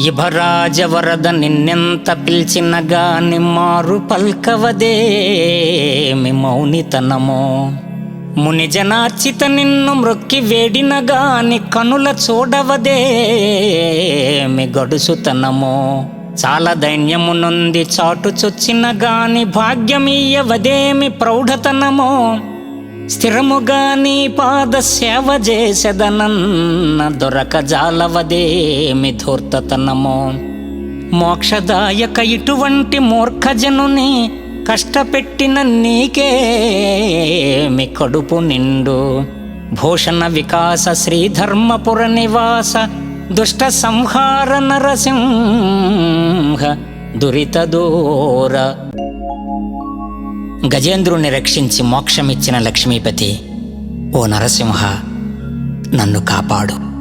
ఇభరాజవరద నిన్నెంత పిలిచిన గాని మారు పల్కవదేమి మౌనితనమో. మునిజనార్చిత నిన్ను మ్రొక్కి వేడినగాని కనుల చూడవదేమి గడుసుతనమో. చాలా దైన్యమునుంది చాటు చొచ్చినగాని భాగ్యమీయవదేమి ప్రౌఢతనమో. స్థిరముగా నీ పాద సేవ చేసెదనన్న దొరక జాలవదేమి ధూర్తతనమో. మోక్షదాయక ఇటువంటి మూర్ఖజనుని కష్టపెట్టిన నీకేమి కడుపు నిండు. భూషణ వికాస శ్రీధర్మపుర నివాస దుష్ట సంహార నరసింహ దురిత దూర గజేంద్రుణ్ణి రక్షించి మోక్షమిచ్చిన లక్ష్మీపతి ఓ నరసింహ నన్ను కాపాడు.